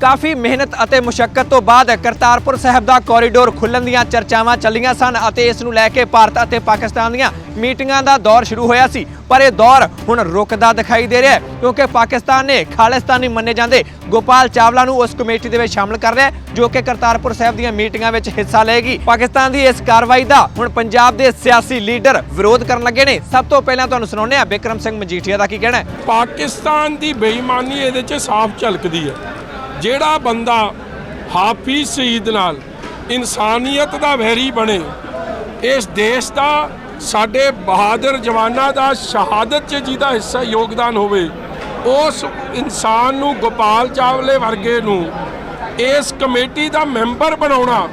ਕਾਫੀ ਮਿਹਨਤ ਅਤੇ ਮੁਸ਼ਕਲ ਤੋਂ ਬਾਅਦ ਕਰਤਾਰਪੁਰ ਸਾਹਿਬ ਦਾ ਕੋਰੀਡੋਰ ਖੁੱਲਣ ਦੀਆਂ ਚਰਚਾਵਾਂ ਚੱਲੀਆਂ ਸਨ ਅਤੇ ਇਸ ਨੂੰ ਲੈ ਕੇ ਭਾਰਤ ਅਤੇ ਪਾਕਿਸਤਾਨ ਦੀਆਂ ਮੀਟਿੰਗਾਂ ਦਾ ਦੌਰ ਸ਼ੁਰੂ ਹੋਇਆ ਸੀ। ਪਰ ਇਹ ਦੌਰ ਹੁਣ ਰੁਕਦਾ ਦਿਖਾਈ ਦੇ ਰਿਹਾ ਹੈ ਕਿਉਂਕਿ ਪਾਕਿਸਤਾਨ ਨੇ ਖਾਲਿਸਤਾਨੀ ਮੰਨੇ ਜਾਂਦੇ ਗੋਪਾਲ ਚਾਵਲਾ ਨੂੰ ਉਸ ਕਮੇਟੀ ਦੇ ਵਿੱਚ ਸ਼ਾਮਲ ਕਰ ਲਿਆ ਜੋ ਕਿ ਕਰਤਾਰਪੁਰ ਸਾਹਿਬ ਦੀਆਂ ਮੀਟਿੰਗਾਂ ਵਿੱਚ ਹਿੱਸਾ ਲਏਗੀ। ਪਾਕਿਸਤਾਨ ਦੀ ਇਸ ਕਾਰਵਾਈ ਦਾ ਹੁਣ ਪੰਜਾਬ ਦੇ ਸਿਆਸੀ ਲੀਡਰ ਵਿਰੋਧ ਕਰਨ ਲੱਗੇ ਨੇ। ਸਭ ਤੋਂ ਪਹਿਲਾਂ ਤੁਹਾਨੂੰ ਸੁਣਾਉਂਦੇ ਹਾਂ ਬਿਕਰਮ ਸਿੰਘ ਮਜੀਠੀਆ ਦਾ ਕੀ ਕਹਿਣਾ ਹੈ। ਪਾਕਿਸਤਾਨ ਦੀ ਬੇਈਮਾਨੀ ਇਹਦੇ 'ਚ ਸਾਫ਼ ਝਲਕਦੀ ਹੈ। ਜਿਹੜਾ ਬੰਦਾ ਹਾਫਿਜ਼ ਸ਼ਹੀਦ ਨਾਲ ਇਨਸਾਨੀਅਤ ਦਾ ਵੈਰੀ ਬਣੇ, ਇਸ ਦੇਸ਼ ਦਾ ਸਾਡੇ ਬਹਾਦਰ ਜਵਾਨਾਂ ਦਾ ਸ਼ਹਾਦਤ 'ਚ ਜਿਹਦਾ ਹਿੱਸਾ ਯੋਗਦਾਨ ਹੋਵੇ, ਉਸ ਇਨਸਾਨ ਨੂੰ ਗੋਪਾਲ ਚਾਵਲੇ ਵਰਗੇ ਨੂੰ ਇਸ ਕਮੇਟੀ ਦਾ ਮੈਂਬਰ ਬਣਾਉਣਾ,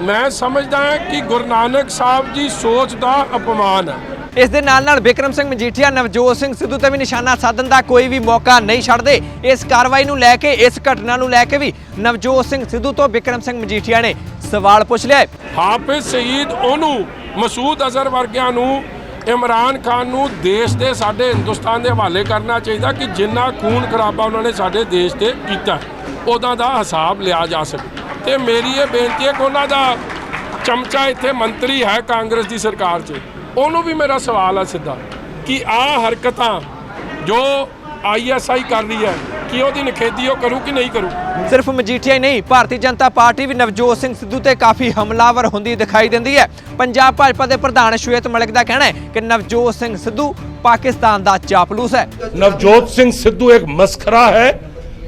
ਮੈਂ ਸਮਝਦਾ ਹਾਂ ਕਿ ਗੁਰੂ ਨਾਨਕ ਸਾਹਿਬ ਜੀ ਸੋਚ ਦਾ ਅਪਮਾਨ ਹੈ। ਇਸ ਦੇ ਨਾਲ ਨਾਲ ਬਿਕਰਮ ਸਿੰਘ ਮਜੀਠੀਆ, ਨਵਜੋਤ ਸਿੰਘ ਸਿੱਧੂ ਤੇ ਵੀ ਨਿਸ਼ਾਨਾ ਸਾਧਨ ਦਾ ਕੋਈ ਵੀ ਮੌਕਾ ਨਹੀਂ ਛੱਡਦੇ। ਇਸ ਕਾਰਵਾਈ ਨੂੰ ਲੈ ਕੇ, ਇਸ ਘਟਨਾ ਨੂੰ ਲੈ ਕੇ ਵੀ ਨਵਜੋਤ ਸਿੰਘ ਸਿੱਧੂ ਤੋਂ ਬਿਕਰਮ ਸਿੰਘ ਮਜੀਠੀਆ ਨੇ ਸਵਾਲ ਪੁੱਛ ਲਿਆ ਹਾਫਿਜ਼ ਸਈਦ ਉਹਨੂੰ, ਮਸੂਦ ਅਜ਼ਹਰ ਵਰਗਿਆਂ ਨੂੰ, ਇਮਰਾਨ ਖਾਨ ਨੂੰ ਦੇਸ਼ ਦੇ ਸਾਡੇ ਹਿੰਦੁਸਤਾਨ ਦੇ ਹਵਾਲੇ ਕਰਨਾ ਚਾਹੀਦਾ ਕਿ ਜਿੰਨਾ ਖੂਨ ਖਰਾਬਾ ਉਹਨਾਂ ਨੇ ਸਾਡੇ ਦੇਸ਼ ਤੇ ਕੀਤਾ, ਉਹਦਾ ਦਾ ਹਿਸਾਬ ਲਿਆ ਜਾ ਸਕੇ। ਤੇ ਮੇਰੀ ਇਹ ਬੇਨਤੀ ਹੈ ਕਿ ਉਹਨਾਂ ਦਾ ਚਮਚਾ ਇੱਥੇ ਮੰਤਰੀ ਹੈ ਕਾਂਗਰਸ ਦੀ ਸਰਕਾਰ 'ਚ। ਉਹਨੂੰ ਵੀ ਮੇਰਾ ਸਵਾਲ ਹੈ ਸਿੱਧਾ ਕਿ ਆਹ ਹਰਕਤਾਂ ਜੋ ਆਈਐਸਆਈ ਕਰ ਰਹੀ ਹੈ ਕਿ ਉਹਦੀ ਨਿਖੇਧੀ ਉਹ ਕਰੂ ਕਿ ਨਹੀਂ ਕਰੂ ਸਿਰਫ ਮਜੀਠੀਆ ਹੀ ਨਹੀਂ ਭਾਰਤੀ ਜਨਤਾ ਪਾਰਟੀ ਵੀ ਨਵਜੋਤ ਸਿੰਘ ਸਿੱਧੂ ਤੇ ਕਾਫੀ ਹਮਲਾਵਰ ਹੁੰਦੀ ਦਿਖਾਈ ਦਿੰਦੀ ਹੈ ਪੰਜਾਬ ਭਾਜਪਾ ਦੇ ਪ੍ਰਧਾਨ ਸ਼ਵੇਤ ਮਲਿਕ ਦਾ ਕਹਿਣਾ ਹੈ ਕਿ ਨਵਜੋਤ ਸਿੰਘ ਸਿੱਧੂ ਪਾਕਿਸਤਾਨ ਦਾ ਚਾਪਲੂਸ ਹੈ नवजोत सिंह सिद्धू एक मस्खरा है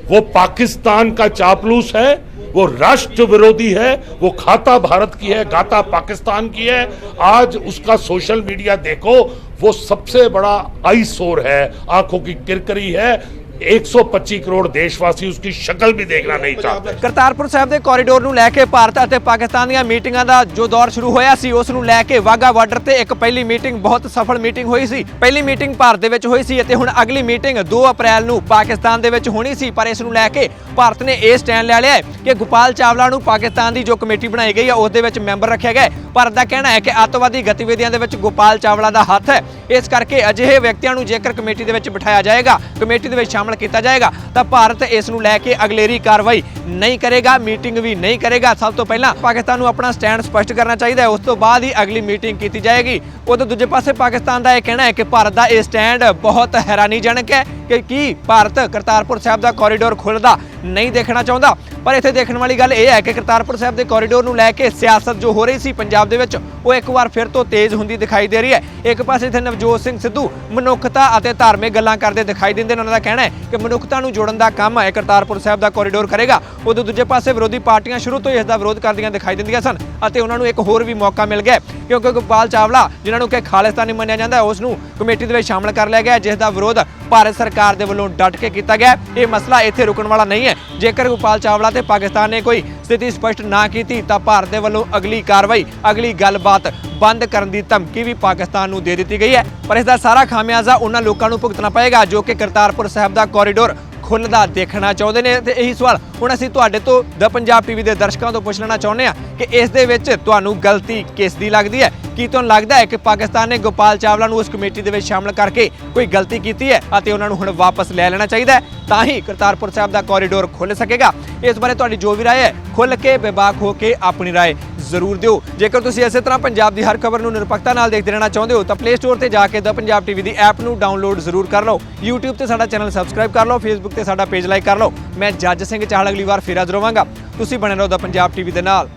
वो पाकिस्तान का चापलूस है वो राष्ट्र विरोधी है, वो खाता भारत की है, गाता पाकिस्तान की है। आज उसका सोशल मीडिया देखो, वो सबसे बड़ा आईसोर है, आँखों की किरकरी है 125 ਕਰੋੜ ਦੇਸ਼ਵਾਸੀ ਉਸकी ਸ਼ਕਲ ਵੀ ਦੇਖਣਾ ਨਹੀਂ ਚਾਹਤੇ ਕਰਤਾਰਪੁਰ ਸਾਹਿਬ ਦੇ ਕੋਰੀਡੋਰ ਨੂੰ ਲੈ ਕੇ ਭਾਰਤ ਅਤੇ ਪਾਕਿਸਤਾਨ ਦੀਆਂ ਮੀਟਿੰਗਾਂ ਦਾ ਜੋ ਦੌਰ ਸ਼ੁਰੂ ਹੋਇਆ ਸੀ ਉਸ ਨੂੰ ਲੈ ਕੇ ਵਾਗਾ ਬਾਰਡਰ ਤੇ ਇੱਕ ਪਹਿਲੀ ਮੀਟਿੰਗ ਬਹੁਤ ਸਫਲ ਮੀਟਿੰਗ ਹੋਈ ਸੀ। ਪਹਿਲੀ ਮੀਟਿੰਗ ਭਾਰਤ ਦੇ ਵਿੱਚ ਹੋਈ ਸੀ ਅਤੇ ਹੁਣ ਅਗਲੀ ਮੀਟਿੰਗ 2 ਅਪ੍ਰੈਲ ਨੂੰ ਪਾਕਿਸਤਾਨ ਦੇ ਵਿੱਚ ਹੋਣੀ ਸੀ ਪਰ ਇਸ ਨੂੰ ਲੈ ਕੇ ਭਾਰਤ ਨੇ ਇਹ ਸਟੈਂਡ ਲੈ ਲਿਆ ਕਿ ਗੋਪਾਲ ਚਾਵਲਾ ਨੂੰ ਪਾਕਿਸਤਾਨ ਦੀ ਜੋ ਕਮੇਟੀ ਬਣਾਈ ਗਈ ਹੈ ਉਸ ਦੇ ਵਿੱਚ ਮੈਂਬਰ ਰੱਖਿਆ ਗਿਆ ਭਾਰਤ ਦਾ ਕਹਿਣਾ ਹੈ ਕਿ ਅੱਤਵਾਦੀ ਗਤੀਵਿਧੀਆਂ ਦੇ ਵਿੱਚ ਗੋਪਾਲ ਚਾਵਲਾ ਦਾ ਹੱਥ ਹੈ। ਇਸ ਕਰਕੇ ਅਜਿਹੇ ਵਿਅਕਤੀਆਂ ਨੂੰ ਜੇਕਰ ਕਮੇਟੀ ਦੇ ਵਿੱਚ ਬਿਠਾਇਆ ਜਾਏਗਾ ਕਮੇਟੀ ਦੇ ਵਿੱਚ ਸ਼ਾਮਲ ਕੀਤਾ ਜਾਏਗਾ, ਤਾਂ ਭਾਰਤ ਇਸ ਨੂੰ ਲੈ ਕੇ ਅਗਲੇਰੀ ਕਾਰਵਾਈ ਨਹੀਂ ਕਰੇਗਾ, ਮੀਟਿੰਗ ਵੀ ਨਹੀਂ ਕਰੇਗਾ। ਸਭ ਤੋਂ ਪਹਿਲਾਂ ਪਾਕਿਸਤਾਨ ਨੂੰ ਆਪਣਾ ਸਟੈਂਡ ਸਪਸ਼ਟ ਕਰਨਾ ਚਾਹੀਦਾ ਹੈ। ਉਸ ਤੋਂ ਬਾਅਦ ਹੀ ਅਗਲੀ ਮੀਟਿੰਗ ਕੀਤੀ ਜਾਏਗੀ। ਉਦੋਂ ਦੂਜੇ ਪਾਸੇ ਪਾਕਿਸਤਾਨ ਦਾ ਇਹ ਕਹਿਣਾ ਹੈ ਕਿ ਭਾਰਤ ਦਾ ਇਹ ਸਟੈਂਡ ਬਹੁਤ ਹੈਰਾਨੀਜਨਕ ਹੈ ਕਿ ਕੀ ਭਾਰਤ ਕਰਤਾਰਪੁਰ ਸਾਹਿਬ ਦਾ ਕੋਰੀਡੋਰ ਖੁੱਲਦਾ ਨਹੀਂ ਦੇਖਣਾ ਚਾਹੁੰਦਾ। ਪਰ ਇੱਥੇ ਦੇਖਣ ਵਾਲੀ ਗੱਲ ਇਹ ਹੈ ਕਿ ਕਰਤਾਰਪੁਰ ਸਾਹਿਬ ਦੇ ਕੋਰੀਡੋਰ ਨੂੰ ਲੈ ਕੇ ਸਿਆਸਤ ਜੋ ਹੋ ਰਹੀ ਸੀ ਪੰਜਾਬ ਦੇ ਵਿੱਚ, ਉਹ ਇੱਕ ਵਾਰ ਫਿਰ ਤੋਂ ਤੇਜ਼ ਹੁੰਦੀ ਦਿਖਾਈ ਦੇ ਰਹੀ ਹੈ। ਇੱਕ ਪਾਸੇ ਇੱਥੇ ਨਵਜੋਤ ਸਿੰਘ ਸਿੱਧੂ ਮਨੁੱਖਤਾ ਅਤੇ ਧਾਰਮਿਕ ਗੱਲਾਂ ਕਰਦੇ ਦਿਖਾਈ ਦਿੰਦੇ ਨੇ। ਉਹਨਾਂ ਦਾ ਕਹਿਣਾ ਹੈ ਕਿ ਮਨੁੱਖਤਾ ਨੂੰ ਜੋੜਨ ਦਾ ਕੰਮ ਹੈ ਕਰਤਾਰਪੁਰ ਸਾਹਿਬ ਦਾ ਕੋਰੀਡੋਰ ਕਰੇਗਾ। ਉਦੋਂ ਦੂਜੇ ਪਾਸੇ ਵਿਰੋਧੀ ਪਾਰਟੀਆਂ ਸ਼ੁਰੂ ਤੋਂ ਹੀ ਇਸ ਦਾ ਵਿਰੋਧ ਕਰਦੀਆਂ ਦਿਖਾਈ ਦਿੰਦੀਆਂ ਸਨ ਅਤੇ ਉਹਨਾਂ ਨੂੰ ਇੱਕ ਹੋਰ ਵੀ ਮੌਕਾ ਮਿਲ ਗਿਆ ਕਿਉਂਕਿ ਗੋਪਾਲ ਚਾਵਲਾ, ਜਿਨ੍ਹਾਂ ਨੂੰ ਕਿ ਖਾਲਿਸਤਾਨੀ ਮੰਨਿਆ ਜਾਂਦਾ ਹੈ ਉਸ ਨੂੰ ਕਮੇਟੀ ਦੇ ਵਿੱਚ ਸ਼ਾਮਲ ਕਰ ਲਿਆ ਗਿਆ ਜਿਸ ਦਾ ਵਿਰੋਧ ਭਾਰਤ ਸਰਕਾਰ ਦੇ ਵੱਲੋਂ ਡਟ ਕੇ ਕੀਤਾ ਗਿਆ ਇਹ ਮਸਲਾ ਇੱਥੇ ਰੁਕਣ ਵਾਲਾ ਨਹੀਂ ਹੈ। ਜੇਕਰ ਗੋਪਾਲ ਚਾਵਲਾ ਤੇ ਪਾਕਿਸਤਾਨ ਨੇ ਕੋਈ ਸਥਿਤੀ ਸਪਸ਼ਟ ਨਾ ਕੀਤੀ, ਤਾਂ ਭਾਰਤ ਦੇ ਵੱਲੋਂ ਅਗਲੀ ਕਾਰਵਾਈ, ਅਗਲੀ ਗੱਲਬਾਤ ਬੰਦ ਕਰਨ ਦੀ ਧਮਕੀ ਵੀ ਪਾਕਿਸਤਾਨ ਨੂੰ ਦੇ ਦਿੱਤੀ ਗਈ ਹੈ। ਪਰ ਇਸ ਦਾ ਸਾਰਾ ਖਾਮਿਆਜ਼ਾ ਉਹਨਾਂ ਲੋਕਾਂ ਨੂੰ ਭੁਗਤਣਾ ਪਏਗਾ, ਜੋ ਕਿ ਕਰਤਾਰਪੁਰ ਸਾਹਿਬ ਦਾ ਕੋਰੀਡੋਰ ਖੁੱਲਦਾ ਦੇਖਣਾ ਚਾਹੁੰਦੇ ਨੇ। ਤੇ ਇਹੀ ਸਵਾਲ ਹੁਣ ਅਸੀਂ ਤੁਹਾਡੇ ਤੋਂ ਦ ਪੰਜਾਬ ਟੀਵੀ ਦੇ ਦਰਸ਼ਕਾਂ ਤੋਂ ਪੁੱਛ ਲੈਣਾ ਚਾਹੁੰਦੇ ਆ ਕਿ ਇਸ ਦੇ ਵਿੱਚ ਤੁਹਾਨੂੰ ਗਲਤੀ ਕਿਸ ਦੀ ਲੱਗਦੀ ਹੈ? ਕੀ ਤੁਹਾਨੂੰ ਲੱਗਦਾ ਹੈ ਕਿ ਪਾਕਿਸਤਾਨ ਨੇ ਗੋਪਾਲ ਚਾਵਲਾ ਨੂੰ ਉਸ ਕਮੇਟੀ ਦੇ ਵਿੱਚ ਸ਼ਾਮਲ ਕਰਕੇ ਕੋਈ ਗਲਤੀ ਕੀਤੀ ਹੈ ਅਤੇ ਉਹਨਾਂ ਨੂੰ ਹੁਣ ਵਾਪਸ ਲੈ ਲੈਣਾ ਚਾਹੀਦਾ ਹੈ? ਤਾਂ ਹੀ ਕਰਤਾਰਪੁਰ ਸਾਹਿਬ ਦਾ ਕੋਰੀਡੋਰ ਖੁੱਲ੍ਹ ਸਕੇਗਾ। ਇਸ ਬਾਰੇ ਤੁਹਾਡੀ ਜੋ ਵੀ ਰਾਏ ਹੈ, ਖੁੱਲ੍ਹ ਕੇ ਬੇਬਾਕ ਹੋ ਕੇ ਆਪਣੀ ਰਾਏ ਜ਼ਰੂਰ ਦਿਓ। ਜੇਕਰ ਤੁਸੀਂ ਇਸੇ ਤਰ੍ਹਾਂ ਪੰਜਾਬ ਦੀ ਹਰ ਖਬਰ ਨੂੰ ਨਿਰਪੱਖਤਾ ਨਾਲ ਦੇਖਦੇ ਰਹਿਣਾ ਚਾਹੁੰਦੇ ਹੋ, ਤਾਂ ਪਲੇ ਸਟੋਰ ਤੇ ਜਾ ਕੇ ਦ ਪੰਜਾਬ ਟੀਵੀ ਦੀ ਐਪ ਨੂੰ ਡਾਊਨਲੋਡ ਜ਼ਰੂਰ ਕਰ ਲਓ। YouTube ਤੇ ਸਾਡਾ ਚੈਨਲ ਸਬਸਕ੍ਰਾਈਬ ਕਰ ਲਓ, Facebook ਤੇ ਸਾਡਾ ਪੇਜ ਲਾਈਕ ਕਰ ਲਓ। ਮੈਂ ਜੱਜ ਸਿੰਘ ਚਾਹਲਾ ਅਗਲੀ ਵਾਰ ਫੇਰ ਹਾਜ਼ਰ ਹੋਵਾਂਗਾ। ਤੁਸੀਂ ਬਣੇ ਰਹੋ ਦਾ ਪੰਜਾਬ ਟੀਵੀ ਦੇ ਨਾਲ।